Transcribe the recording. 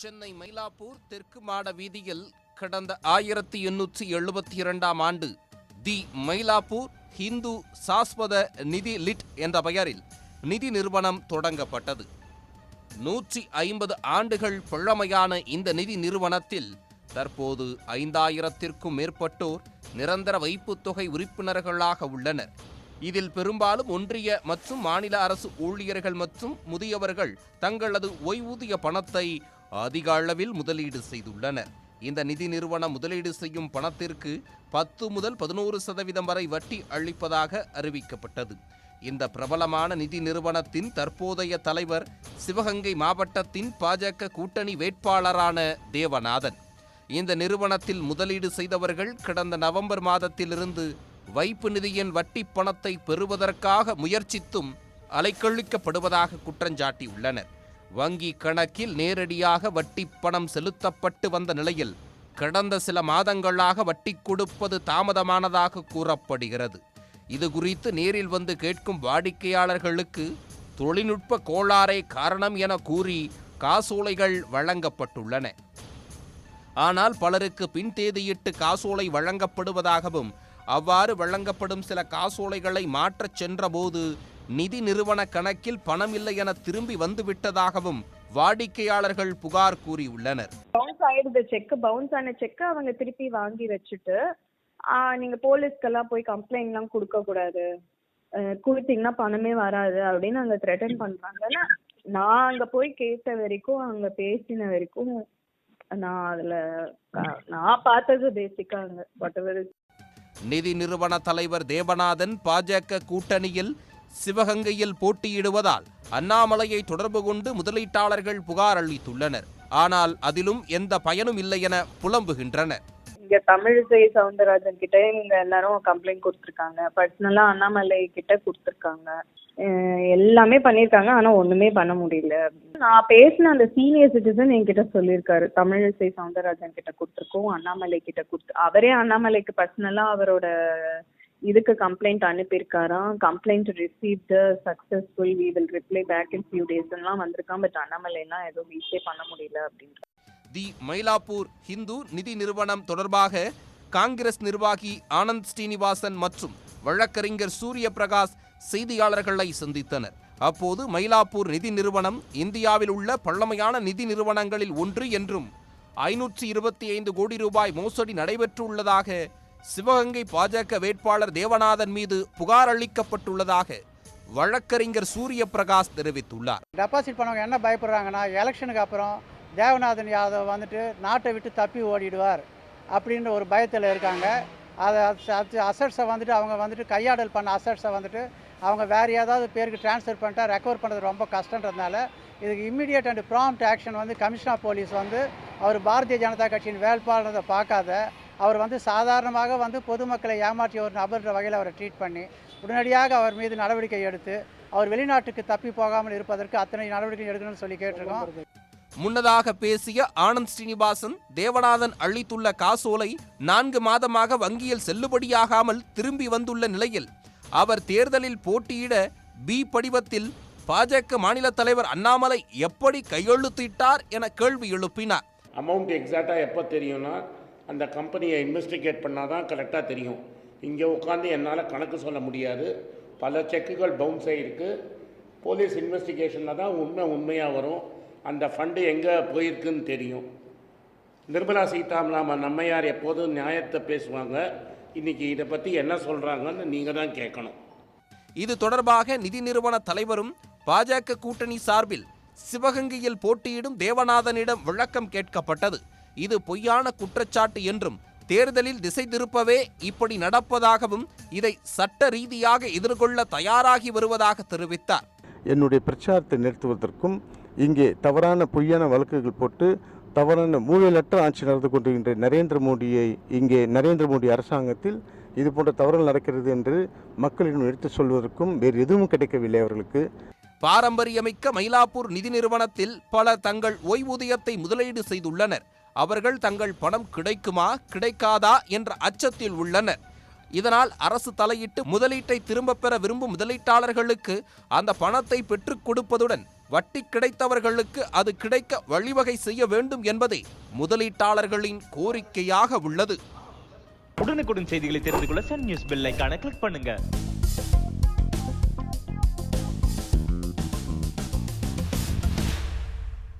சென்னை மயிலாப்பூர் தெற்கு மாட வீதியில் கடந்த ஆயிரத்தி எண்ணூற்றி எழுபத்தி இரண்டாம் ஆண்டு தி மயிலாப்பூர் ஹிந்து சாஸ்வத நிதி லிட் என்ற பெயரில் நிதி நிறுவனம் தொடங்கப்பட்டது. நூற்றி ஐம்பது ஆண்டுகள் பழமையான இந்த நிதி நிறுவனத்தில் தற்போது ஐந்தாயிரத்திற்கும் மேற்பட்டோர் நிரந்தர வைப்புத் தொகை உறுப்பினர்களாக உள்ளனர். இதில் பெரும்பாலும் ஒன்றிய மற்றும் மாநில அரசு ஊழியர்கள் மற்றும் முதியவர்கள் தங்களது ஓய்வூதிய பணத்தை அதிக அளவில் முதலீடு செய்துள்ளனர் இந்த நிதி நிறுவனம் முதலீடு செய்யும் பணத்திற்கு பத்து முதல் பதினோரு சதவீதம் வரை வட்டி அளிப்பதாக அறிவிக்கப்பட்டது. இந்த பிரபலமான நிதி நிறுவனத்தின் தற்போதைய தலைவர் சிவகங்கை மாவட்டத்தின் பாஜக கூட்டணி வேட்பாளரான தேவநாதன். இந்த நிறுவனத்தில் முதலீடு செய்தவர்கள் கடந்த நவம்பர் மாதத்திலிருந்து வைப்பு நிதியின் வட்டி பணத்தை பெறுவதற்காக முயற்சித்தும் அலைக்கழிக்கப்படுவதாக குற்றஞ்சாட்டியுள்ளனர் வங்கி கணக்கில் நேரடியாக வட்டி பணம் செலுத்தப்பட்டு வந்த நிலையில் கடந்த சில மாதங்களாக வட்டி கொடுப்பது தாமதமானதாக கூறப்படுகிறது. இது குறித்து நேரில் வந்து கேட்கும் வாடிக்கையாளர்களுக்கு தொழில்நுட்ப கோளாறே காரணம் என கூறி காசோலைகள் வழங்கப்பட்டுள்ளன. ஆனால் பலருக்கு பின் தேதியிட்டு காசோலை வழங்கப்படுவதாகவும் அவ்வாறு வழங்கப்படும் சில காசோலைகளை மாற்றச் சென்றபோது நிதி நிறுவன கணக்கில் பணம் இல்லை என திரும்பி வந்துவிட்டதாகவும் வாடிக்கையாளர்கள் புகார் கூறியுள்ளனர். பவுன்ஸ் ஆயிடுது செக் பவுன்ஸ் ஆன செக் அவங்க திருப்பி வாங்கி வச்சுட்டு நீங்க போலீஸ்க்கெல்லாம் போய் கம்ப்ளைண்ட்லாம் கொடுக்க கூடாது. கொடுத்தீங்கன்னா பணமே வராது அப்படின்னு அங்க த்ரெட்டன் பண்றாங்க. ஆனா, நான் அங்க போய் கேட்ட வரைக்கும் அங்க பேசின வரைக்கும் நான் அதுல நான் பார்த்தது பேசிக்கா அங்க வாட் நிதி நிறுவன தலைவர் தேவநாதன் பாஜக கூட்டணியில் சிவகங்கையில் போட்டியிடுவதால் அண்ணாமலையை தொடர்பு கொண்டு முதலீட்டாளர்கள் புகார் அளித்துள்ளனர். ஆனால் அதிலும் எந்த பயனும் இல்லை என புலம்புகின்றனர். இங்க தமிழிசை சவுந்தரராஜன் கிட்ட இவங்க எல்லாரும் கம்ப்ளைண்ட் கொடுத்துருக்காங்க. பர்சனலா அண்ணாமலை கிட்ட கொடுத்துருக்காங்க. எல்லாமே பண்ணிருக்காங்க ஆனா ஒண்ணுமே பண்ண முடியல. நான் பேசின அந்த சீனியர் சிட்டிசன் என்கிட்ட சொல்லியிருக்காரு. தமிழிசை சவுந்தரராஜன் கிட்ட கொடுத்துருக்கோம். அண்ணாமலை கிட்ட கொடுத்து அவரே அண்ணாமலைக்கு பர்சனலா அவரோட இதுக்கு complaint அனுப்பியிருக்காராம் complaint received successful we will reply back in few டேஸ்லாம் வந்திருக்கான் பட் அண்ணாமலைலாம் எதுவும் ரீச்சே பண்ண முடியல அப்படின்ற. தி மயிலாப்பூர் ஹிந்து நிதி நிறுவனம் தொடர்பாக காங்கிரஸ் நிர்வாகி ஆனந்த் ஸ்ரீனிவாசன் மற்றும் வழக்கறிஞர் சூரிய பிரகாஷ் செய்தியாளர்களை சந்தித்தனர். அப்போது மயிலாப்பூர் நிதி நிறுவனம் இந்தியாவில் உள்ள பழமையான நிதி நிறுவனங்களில் ஒன்று என்றும் ஐநூற்றி இருபத்தி ஐந்து கோடி ரூபாய் மோசடி நடைபெற்றுள்ளதாக சிவகங்கை பாஜக வேட்பாளர் தேவநாதன் மீது புகார் அளிக்கப்பட்டுள்ளதாக வழக்கறிஞர் சூரிய பிரகாஷ் தெரிவித்துள்ளார். டெபாசிட் பண்ணவங்க என்ன பயப்படுறாங்கன்னா எலெக்ஷனுக்கு அப்புறம் தேவநாதன் யாதவ் வந்துட்டு நாட்டை விட்டு தப்பி ஓடிடுவார் அப்படின்ற ஒரு பயத்தில் இருக்காங்க. அதை அசட்ஸை வந்துட்டு அவங்க வந்துட்டு கையாடல் பண்ண அசட்ஸை வந்துட்டு அவங்க வேறு ஏதாவது பேருக்கு ட்ரான்ஸ்ஃபர் பண்ணிட்டா ரெக்கவர் பண்ணுறது ரொம்ப கஷ்டன்றதுனால இதுக்கு இம்மிடியட் அண்ட் ப்ராம்ப்ட் ஆக்ஷன் வந்து கமிஷனர் போலீஸ் வந்து அவர் பாரதிய ஜனதா கட்சியின் வேட்பாளரை பார்க்காத அவர் வந்து சாதாரணமாக வந்து பொதுமக்களை ஏமாற்றிய ஒரு நபர்ன்ற வகையில் அவரை ட்ரீட் பண்ணி உடனடியாக அவர் மீது நடவடிக்கை எடுத்து அவர் வெளிநாட்டுக்கு தப்பி போகாமல் இருப்பதற்கு அத்தனை நடவடிக்கை எடுக்கணும்னு சொல்லி கேட்டிருக்கோம். முன்னதாக பேசிய ஆனந்த் ஸ்ரீனிவாசன் தேவநாதன் அளித்துள்ள காசோலை நான்கு மாதமாக வங்கியில் செல்லுபடியாகாமல் திரும்பி வந்துள்ள நிலையில் அவர் தேர்தலில் போட்டியிட பி படிவத்தில் பாஜக மாநில தலைவர் அண்ணாமலை எப்படி கையெழுத்திட்டார் என கேள்வி எழுப்பினார். அமௌண்ட் எக்ஸாக்டாக எப்போ தெரியும்னா அந்த கம்பெனியை இன்வெஸ்டிகேட் பண்ணால் தான் கரெக்டாக தெரியும். இங்கே உட்காந்து என்னால் கணக்கு சொல்ல முடியாது. பல செக்குகள் பவுன்ஸ் ஆகிருக்கு போலீஸ் இன்வெஸ்டிகேஷனில் தான் உண்மை உண்மையாக வரும். அந்த ஃபண்டு எங்கே போயிருக்குன்னு தெரியும். நிர்மலா சீதாராமன் நம்மையார் எப்போதும் நியாயத்தை பேசுவாங்க. இன்றைக்கி இதை பற்றி என்ன சொல்கிறாங்கன்னு நீங்கள் தான் கேட்கணும். இது தொடர்பாக நிதி நிறுவன தலைவரும் பாஜக கூட்டணி சார்பில் சிவகங்கையில் போட்டியிடும் தேவநாதனிடம் விளக்கம் கேட்கப்பட்டது. இது பொய்யான குற்றச்சாட்டு என்றும் தேர்தலில் திசை திருப்பவே இப்படி நடப்பதாகவும் இதை சட்ட ரீதியாக எதிர்கொள்ள தயாராகி வருவதாக தெரிவித்தார். என்னுடைய பிரச்சாரத்தை நிறுத்துவதற்கும் இங்கே தவறான பொய்யான வழக்குகள் போட்டு தவறான மூழலற்ற ஆட்சி நடந்து கொண்டிருக்கின்ற நரேந்திர மோடியை இங்கே நரேந்திர மோடி அரசாங்கத்தில் இது போன்ற தவறுகள் நடக்கிறது என்று மக்களிடம் எடுத்துச் சொல்வதற்கும் வேறு எதுவும் கிடைக்கவில்லை அவர்களுக்கு. பாரம்பரியமிக்க மயிலாப்பூர் நிதி நிறுவனத்தில் பலர் தங்கள் ஓய்வூதியத்தை முதலீடு செய்துள்ளனர். அவர்கள் தங்கள் பணம் கிடைக்குமா கிடைக்காதா என்ற அச்சத்தில் உள்ளனர். இதனால் அரசு தலையிட்டு முதலீட்டை திரும்பப் பெற விரும்பும் முதலீட்டாளர்களுக்கு அந்த பணத்தை பெற்றுக் கொடுப்பதுடன் வட்டி கிடைத்தவர்களுக்கு அது கிடைக்க வழிவகை செய்ய வேண்டும் என்பதே முதலீட்டாளர்களின் கோரிக்கையாக உள்ளது. உடனுக்குடன் செய்திகளை தெரிந்து கொள்ள சன் நியூஸ் பெல்லைக்கான கிளிக் பண்ணுங்க.